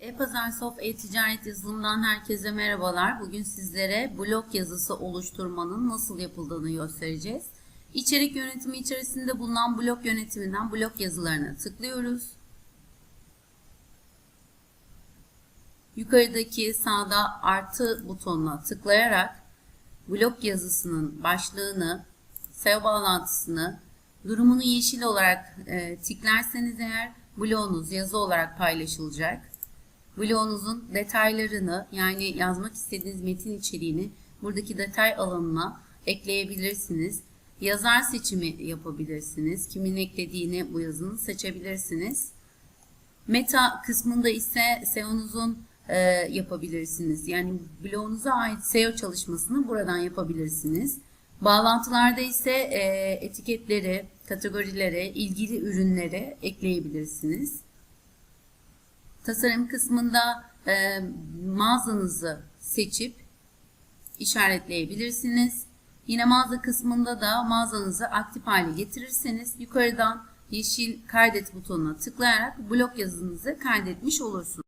E-Pazar Soft E-Ticaret yazılımından herkese merhabalar. Bugün sizlere blog yazısı oluşturmanın nasıl yapıldığını göstereceğiz. İçerik yönetimi içerisinde bulunan blog yönetiminden blog yazılarına tıklıyoruz. Yukarıdaki sağda artı butonuna tıklayarak blog yazısının başlığını, SEO bağlantısını, durumunu yeşil olarak e, tiklerseniz eğer blogunuz yazı olarak paylaşılacak. Blogunuzun detaylarını yani yazmak istediğiniz metin içeriğini buradaki detay alanına ekleyebilirsiniz. Yazar seçimi yapabilirsiniz. Kimin eklediğini bu yazının seçebilirsiniz. Meta kısmında ise SEO'nuzun e, yapabilirsiniz. Yani blogunuza ait SEO çalışmasını buradan yapabilirsiniz. Bağlantılarda ise e, etiketleri, kategorilere, ilgili ürünlere ekleyebilirsiniz. Tasarım kısmında e, mağazanızı seçip işaretleyebilirsiniz. Yine mağaza kısmında da mağazanızı aktif hale getirirseniz yukarıdan yeşil kaydet butonuna tıklayarak blog yazınızı kaydetmiş olursunuz.